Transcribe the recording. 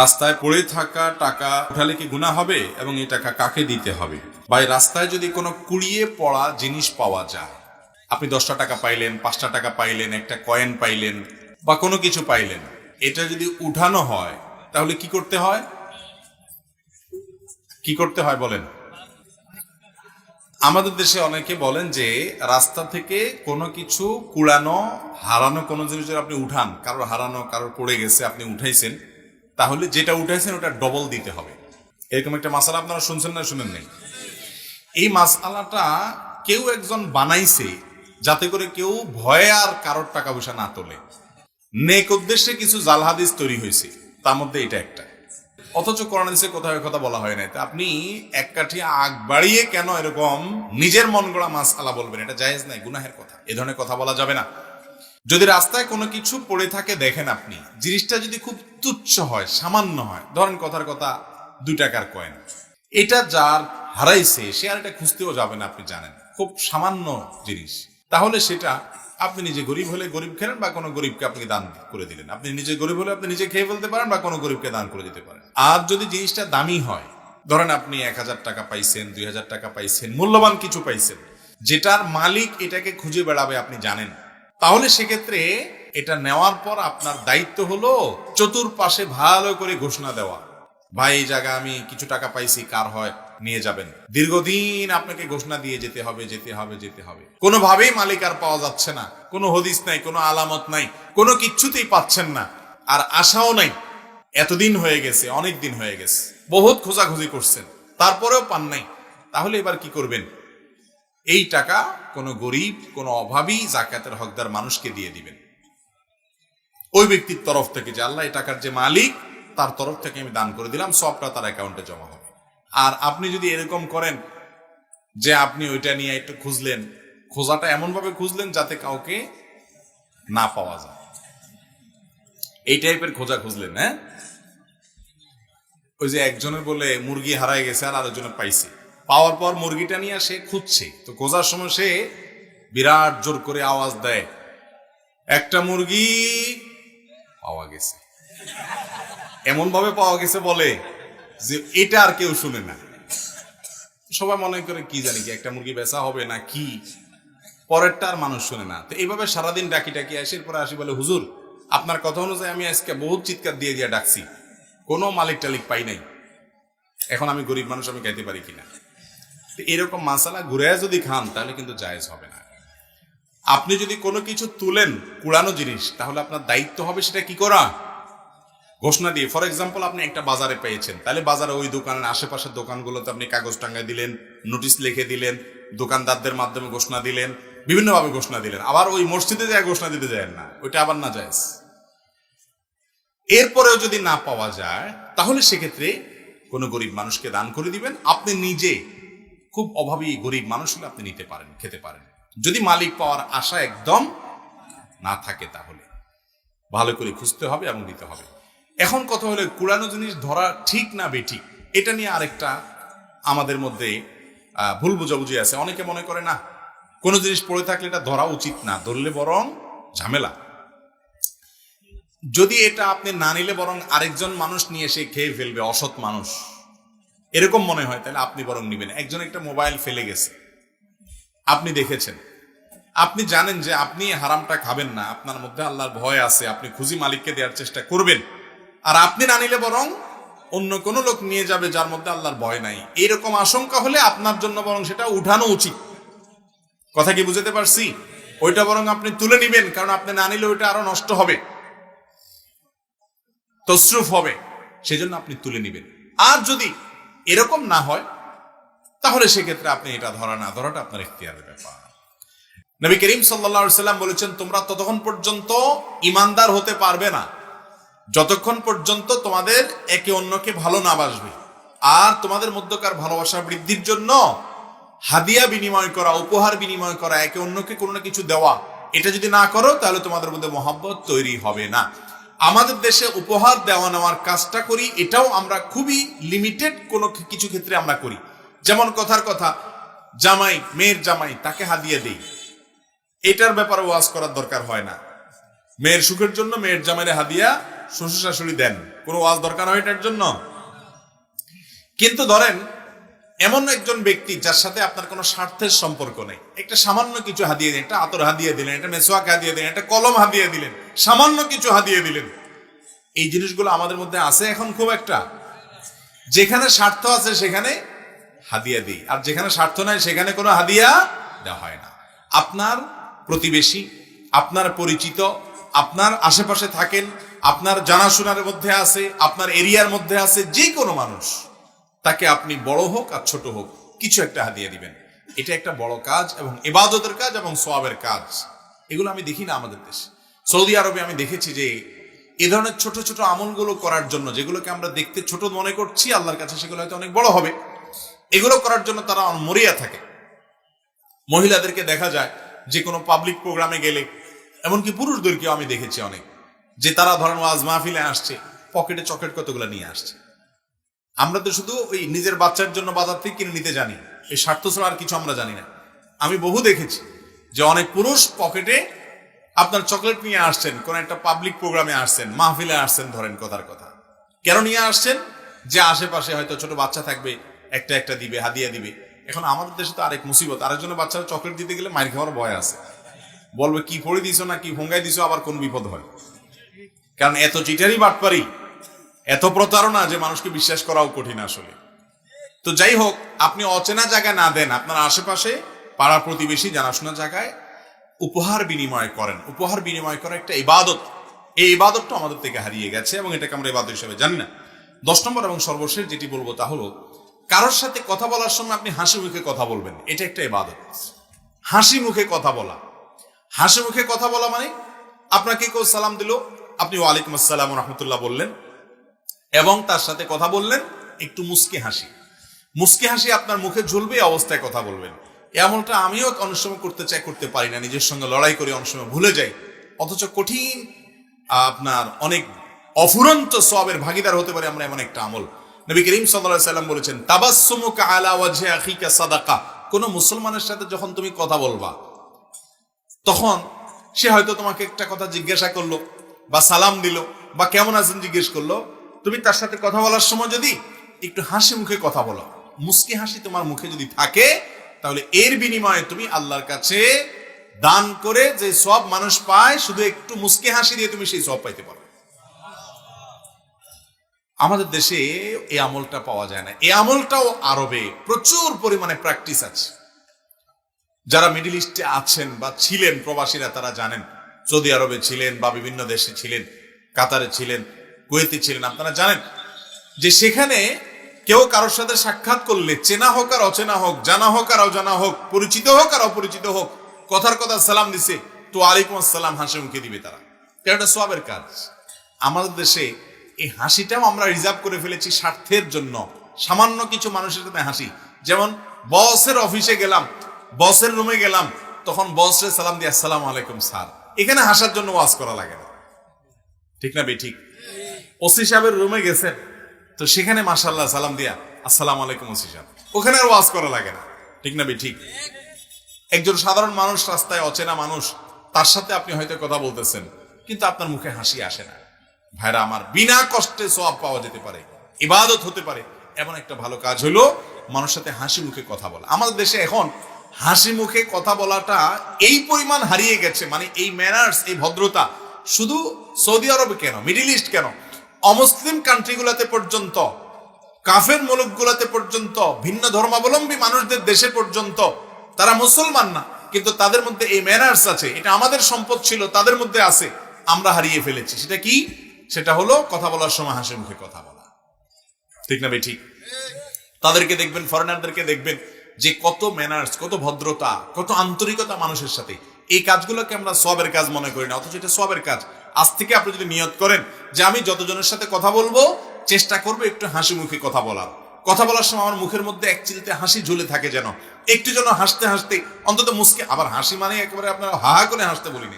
রাস্তায় পড়ে থাকা টাকা উঠালে কি গুণা হবে এবং এই টাকা কাকে দিতে হবে? বা রাস্তায় যদি কোনো কুড়িয়ে পড়া জিনিস পাওয়া যায়, আপনি দশটা টাকা পাইলেন, পাঁচটা টাকা পাইলেন, একটা কয়েন পাইলেন, বা কোনো কিছু পাইলেন, এটা যদি উঠানো হয়, তাহলে কি করতে হয়? কি করতে হয় বলেন? আমাদের দেশে অনেকে বলেন যে, রাস্তা থেকে কোনো কিছু কুড়ানো, হারানো কোনো জিনিস আপনি উঠান, কারোর হারানো, কারোর পড়ে গেছে, আপনি উঠাইছেন তাহলে যেটা উঠাইছেন ওটা ডবল দিতে হবে। এরকম একটা মাসালা আপনারা শুনছেন না শুনেন নাই? এই মাসালাটা কেউ একজন বানাইছে যাতে করে কেউ ভয়ে আর কারোর টাকা পয়সা না তোলে। নেক উদ্দেশ্যে কিছু জালহাদিস তৈরি হয়েছে, তার মধ্যে এটা একটা। অথচ কোরআন হাদিসে কোথাও কথা বলা হয় তা আপনি এক কাঠি আগ বাড়িয়ে কেন এরকম নিজের মন গড়া মাস আলা বলবেন? এটা জায়েজ নাই, গুনাহের কথা। এ ধরনের কথা বলা যাবে না। যদি রাস্তায় কোনো কিছু পড়ে থাকে, দেখেন আপনি। জিনিসটা যদি খুব তুচ্ছ হয়, সামান্য হয়, ধরেন কথার কথা, দুই টাকার কয়েন এটা যার হারাইছে, সে আর এটা খুঁজতেও যাবে না, আপনি জানেন। খুব সামান্য জিনিস। তাহলে সেটা আপনি নিজে গরিব হলে গরিব খেলেন বা কোনো গরিবকে আপনি দান করে দিলেন। আপনি নিজে গরিব হলে আপনি নিজে খেয়ে ফেলতে পারেন বা কোনো গরিবকে দান করে দিতে পারেন। আর যদি জিনিসটা দামি হয়, ধরেন আপনি এক হাজার টাকা পাইছেন, দুই হাজার টাকা পাইছেন, মূল্যবান কিছু পাইছেন, যেটার মালিক এটাকে খুঁজে বেড়াবে, আপনি জানেন। তাহলে সেক্ষেত্রে এটা নেওয়ার পর আপনার দায়িত্ব হলো চতুর্পাশে ভালো করে ঘোষণা দেওয়া। ভাই, এই জায়গা আমি কিছু টাকা পাইছি, কার হয়, নিয়ে যাবেন। দীর্ঘদিন আপনাকে ঘোষণা দিয়ে যেতে হবে যেতে হবে যেতে হবে। কোনোভাবেই মালিক আর পাওয়া যাচ্ছে না। কোনো হদিস নাই, কোনো আলামত নাই, কোনো কিচ্ছুতেই পাচ্ছেন না। আর আশাও নাই। এতদিন হয়ে গেছে, অনেক দিন হয়ে গেছে। বহুত খোঁজাখুঁজি করছেন, তারপরেও পান নাই। তাহলে এবার কি করবেন? এই টাকা কোনো গরিব, কোনো অভাবী জাকাতের হকদার মানুষকে দিয়ে দিবেন। ওই ব্যক্তির তরফ থেকে যে আল্লাহ এই টাকার যে মালিক, তার তরফ থেকে আমি দান করে দিলাম, সবটা তার অ্যাকাউন্টে জমা হবে। আর আপনি যদি এরকম করেন যে আপনি ওইটা নিয়ে একটু খুঁজলেন, খোঁজাটা এমন ভাবে খুঁজলেন যাতে কাউকে না পাওয়া যায়। এই টাইপের খোঁজা খুঁজলেন হ্যাঁ? ওই যে একজনের বলে, মুরগি হারায় গেছে আর আরেকজনের পাইছে। পাওয়ার পর মুরগিটা নিয়ে সে খুঁজছে। তো খোঁজার সময় সে বিরাট জোর করে আওয়াজ দেয়, একটা মুরগি পাওয়া গেছে। এমন ভাবে পাওয়া গেছে বলে যে এটা আর কেউ শুনে না। সবাই মনে করে, কি জানি কি একটা মুরগি বেচা হবে না কি? পরেরটা আর মানুষ শুনে না। তো এইভাবে সারাদিন ডাকি ডাকি আসে, এরপরে আসি বলে, হুজুর, আপনার কথা অনুযায়ী আমি আজকে বহুত চিৎকার দিয়ে দিয়ে ডাকছি। কোনো মালিক টালিক পাই নাই। এখন আমি গরিব মানুষ, আমি খাইতে পারি কিনা? এরকম মাসালা ঘুরে যদি খান, তাহলে কিন্তু জায়েজ হবে না। আপনি যদি কোনো কিছু তুলেন, কুড়ানো জিনিস, তাহলে আপনার দায়িত্ব হবে সেটা কি করা? ঘোষণা দিয়ে ফর এক্সাম্পল আপনি একটা বাজারে পেয়েছেন, তাহলে বাজারে ওই দোকানের আশেপাশের দোকানগুলোতে আপনি কাগজ টাঙ্গায় দিলেন নোটিশ লিখে দিলেন, দোকানদারদের মাধ্যমে ঘোষণা দিলেন, বিভিন্নভাবে ঘোষণা দিলেন। আবার ওই মসজিদে যায়, ঘোষণা দিতে যায় না, ওইটা আবার না যায় এরপরেও যদি না পাওয়া যায়, তাহলে সেক্ষেত্রে কোনো গরিব মানুষকে দান করে দিবেন। আপনি নিজে খুব অভাবী গরিব মানুষ হলে আপনি নিতে পারেন, খেতে পারেন। যদি মালিক পাওয়ার আশা একদম না থাকে তাহলে। ভালো করে খুঁজতে হবে এবং দিতে হবে। এখন কথা হলো কুড়ানো জিনিস ধরা ঠিক না বেঠিক, এটা নিয়ে আরেকটা আমাদের মধ্যে ভুল বুঝাবুঝি আছে। অনেকে মনে করে না, কোনো জিনিস পড়ে থাকলে এটা ধরা উচিত না, ধরলে বরং ঝামেলা। যদি এটা আপনি না নিলে বরং আরেকজন মানুষ নিয়ে এসে খেয়ে ফেলবে, অসৎ মানুষ। এরকম মনে হয়, তাহলে আপনি বরং নিবেন। একজন একটা মোবাইল ফেলে গেছে। আপনি দেখেছেন। আপনি জানেন যে আপনি হারামটা খাবেন না, আপনার মধ্যে আল্লাহর ভয় আছে, আপনি খুঁজি মালিককে দেওয়ার চেষ্টা করবেন। আর আপনি না নিলে বরং অন্য কোনো লোক নিয়ে যাবে যার মধ্যে আল্লাহর ভয় নাই। এরকম আশঙ্কা হলে আপনার জন্য বরং সেটা উঠানো উচিত। কথা কি বুঝতে পারছি? ওইটা বরং আপনি তুলে নিবেন, কারণ আপনি না নিলে ওইটা আরও নষ্ট হবে। তসরুফ হবে। সেজন্য আপনি তুলে নিবেন। আর যদি এরকম না হয়, তাহলে সেক্ষেত্রে আপনি এটা ধরা না, ধরাটা আপনার ইখতিয়ারের ব্যাপার। নবী করিম সাল্লা সাল্লাম বলেছেন, তোমরা ততক্ষণ পর্যন্ত ইমানদার হতে পারবে না। যতক্ষণ পর্যন্ত তোমাদের একে অন্যকে ভালো না বাসবে। আর তোমাদের মধ্যকার ভালোবাসা বৃদ্ধির জন্য হাদিয়া বিনিময় করা, উপহার বিনিময় করা, একে অন্যকে কোনো না কিছু দেওয়া, এটা যদি না করো, তাহলে তোমাদের মধ্যে মহাব্বত তৈরি হবে না। আমাদের দেশে উপহার দেওয়া নেওয়ার কাজটা করি, এটাও আমরা খুবই লিমিটেড কোনো কিছু ক্ষেত্রে আমরা করি। যেমন কথার কথা, জামাই, মেয়ের জামাই, তাকে হাদিয়া দেই। এটার ব্যাপারে ওয়াজ করার দরকার হয় না। মেয়ের সুখের জন্য মেয়ের জামাইরে হাদিয়া শ্বশুর শাশুড়ি দেন। কোনো ওয়াজ দরকার হয় এটার জন্য? কিন্তু ধরেন এমন একজন ব্যক্তি যার সাথে আপনার কোনো স্বার্থের সম্পর্ক নেই। একটা সামান্য কিছু হাদিয়ে দিলেন, একটা আতর হাদিয়ে দিলেন, একটা মেসোয়াক হাদিয়ে দিলেন, একটা কলম হাদিয়ে দিলেন, সামান্য কিছু হাদিয়ে দিলেন। এই জিনিসগুলো আমাদের মধ্যে আছে এখন খুব একটা। যেখানে স্বার্থ আছে সেখানে হাদিয়া দিই, আর যেখানে স্বার্থ নাই সেখানে কোনো হাদিয়া দেওয়া হয় না। আপনার প্রতিবেশী, আপনার পরিচিত, আপনার আশেপাশে থাকেন, আপনার জানাশোনার মধ্যে আছে, আপনার এরিয়ার মধ্যে আছে, যে কোনো মানুষ তাকে আপনি বড় হোক আর ছোট হোক, কিছু একটা হাদিয়া দিবেন। এটা একটা বড় কাজ এবং ইবাদতের কাজ এবং সোয়াবের কাজ। এগুলো আমি দেখি না আমাদের দেশে। সৌদি আরবে আমি দেখেছি যে এ ধরনের ছোট ছোট আমলগুলো করার জন্য, যেগুলোকে আমরা দেখতে ছোট মনে করছি, আল্লাহর কাছে সেগুলো হয়তো অনেক বড় হবে। এগুলো করার জন্য তারা মরিয়া থাকে। মহিলাদেরকে দেখা যায় যে কোনো পাবলিক প্রোগ্রামে গেলে, এমনকি পুরুষদেরকেও আমি দেখেছি অনেক, যে তারা ধরেন ওয়াজ মাহফিলে আসছে, পকেটে চকেট কতগুলো নিয়ে আসছে। আমরা তো শুধু ওই নিজের বাচ্চার জন্য বাজার থেকে কিনে নিতে জানি। এই স্বার্থ ছাড়া আর কিছু আমরা জানি না। আমি বহু দেখেছি যে অনেক পুরুষ পকেটে আপনার চকলেট নিয়ে আসছেন, কোন একটা পাবলিক প্রোগ্রামে আসছেন, মাহফিলে আসছেন, ধরেন কথার কথা। কেন নিয়ে আসছেন? যে আশেপাশে হয়তো ছোট বাচ্চা থাকবে, একটা একটা দিবে, হাদিয়া দিবে। এখন আমাদের দেশে তো আরেক মুসিবত, আরেকজনের বাচ্চারা চকলেট দিতে গেলে মাইর খাওয়ার ভয় আছে। বলবে, কি পড়ে দিছো না, কি ভঙ্গাই দিছো, আবার কোন বিপদ হয়? কারণ এত চিটারি বাটপারি এত প্রতারণা যে মানুষকে বিশ্বাস করাও কঠিন আসলে। তো যাই হোক, আপনি অচেনা জায়গায় না দেন, আপনার আশেপাশে পাড়া প্রতিবেশী জানাশোনা জায়গায় উপহার বিনিময় করেন। উপহার বিনিময় করা একটা ইবাদত। এই ইবাদতটা আমাদের থেকে হারিয়ে গেছে এবং এটাকে আমরা ইবাদত হিসেবে জানি না। দশ নম্বর এবং সর্বশেষ যেটি বলব তা হলো, কারোর সাথে কথা বলার সময় আপনি হাসি মুখে কথা বলবেন। এটা একটা ইবাদত। হাসি মুখে কথা বলা। হাসি মুখে কথা বলা মানে আপনাকে কেউ সালাম দিল, আপনি ওয়ালাইকুম আসসালাম রহমতুল্লাহ বললেন এবং তার সাথে কথা বললেন, একটু মুস্কি হাসি। মুস্কি হাসি আপনার মুখে ঝুলবে অবস্থায় কথা বলবেন। এমনটা আমিও অনেক সময় করতে চাই, করতে পারি না, নিজের সঙ্গে লড়াই করে, অনেক সময় ভুলে যাই। অথচ কঠিন আপনার অনেক অফুরন্ত সবের ভাগিদার হতে পারে, আমরা এমন একটা আমল। নবী করিম সাল্লাম বলেছেন ওয়াজহি আখিকা সাদাকা। কোন মুসলমানের সাথে যখন তুমি কথা বলবা, তখন সে হয়তো তোমাকে একটা কথা জিজ্ঞাসা করল, বা সালাম দিল, বা কেমন আছেন জিজ্ঞেস করল তুমি তার সাথে কথা বলার সময় যদি একটু হাসি মুখে কথা বলো, মুস্কি হাসি তোমার মুখে যদি থাকে, তাহলে এর বিনিময়ে তুমি আল্লাহর কাছে দান করে যে সব মানুষ পায়, শুধু একটু মুস্কি হাসি দিয়ে তুমি সেই সব পাইতে পারো। আমাদের দেশে এই আমলটা পাওয়া যায় না। এই আমলটাও আরবে প্রচুর পরিমাণে প্র্যাকটিস আছে। যারা মিডিল ইস্টে আছেন বা ছিলেন, প্রবাসীরা তারা জানেন, সৌদি আরবে ছিলেন বা বিভিন্ন দেশে ছিলেন, কাতারে ছিলেন কুয়েতে ছিলেন, আপনারা জানেন যে সেখানে কেউ কারোর সাথে সাক্ষাৎ করলে চেনা হোক আর অচেনা হোক, জানা হোক আর অজানা হোক, পরিচিত হোক আর অপরিচিত হোক, কথার কথা সালাম দিছে, তো আলাইকুম আসসালাম হাসি মুখে দিবে তারা। এটা সবের কাজ। আমাদের দেশে এই হাসিটাও আমরা রিজার্ভ করে ফেলেছি স্বার্থের জন্য। সামান্য কিছু মানুষের সাথে হাসি। যেমন বসের অফিসে গেলাম, বসের রুমে গেলাম, তখন বসরে সালাম দিয়ে, আসসালাম আলাইকুম স্যার। এখানে হাসার জন্য ওয়াজ করা লাগে না। ঠিক না বে ঠিক? ওসি সাহেবের রুমে গেছেন। তো সেখানে মাসাল্লাহ সালাম দিয়া, আসসালাম আলাইকুম ওসি সাহেব। ওখানে আর ওয়াজ করা লাগে না। ঠিক না ঠিক। একজন সাধারণ মানুষ, রাস্তায় অচেনা মানুষ, তার সাথে আপনি হয়তো কথা বলতেছেন, কিন্তু আপনার মুখে হাসি আসে না। ভাইরা, আমার বিনা কষ্টে সব পাওয়া যেতে পারে, ইবাদত হতে পারে, এমন একটা ভালো কাজ হলো মানুষের সাথে হাসি মুখে কথা বলা। আমাদের দেশে এখন হাসি মুখে কথা বলাটা এই পরিমাণ হারিয়ে গেছে মানে এই ম্যানার্স এই ভদ্রতা, শুধু সৌদি আরবে কেন, মিডিল ইস্ট কেন? অমুসলিম কান্ট্রিগুলোতে পর্যন্ত, কাফের মুলুকগুলোতে পর্যন্ত, ভিন্ন ধর্মাবলম্বী মানুষদের দেশে পর্যন্ত, তারা মুসলমান না, কিন্তু তাদের মধ্যে এই ম্যানার্স আছে, এটা আমাদের সম্পদ ছিল, তাদের মধ্যে আছে, আমরা হারিয়ে ফেলেছি। সেটা কি? সেটা হলো কথা বলার সময় হাসি মুখে কথা বলা। ঠিক না ঠিক। তাদেরকে দেখবেন ফরেনারদেরকে দেখবেন, যে কত ম্যানার্স কত ভদ্রতা, কত আন্তরিকতা মানুষের সাথে। এই কাজগুলোকে আমরা সবের কাজ মনে করি না, অথচ এটা সবের কাজ। আজ থেকে আপনি যদি নিয়ত করেন যে আমি যতজনের সাথে কথা বলব, চেষ্টা করব একটু হাসি মুখে কথা বলার। কথা বলার সময় আমার মুখের মধ্যে এক চিলতে হাসি ঝুলে থাকে যেন। একটু যেন হাসতে হাসতে, অন্তত মুসকে আবার হাসি মানে একেবারে আপনারা হা করে হাসতে বলিনি।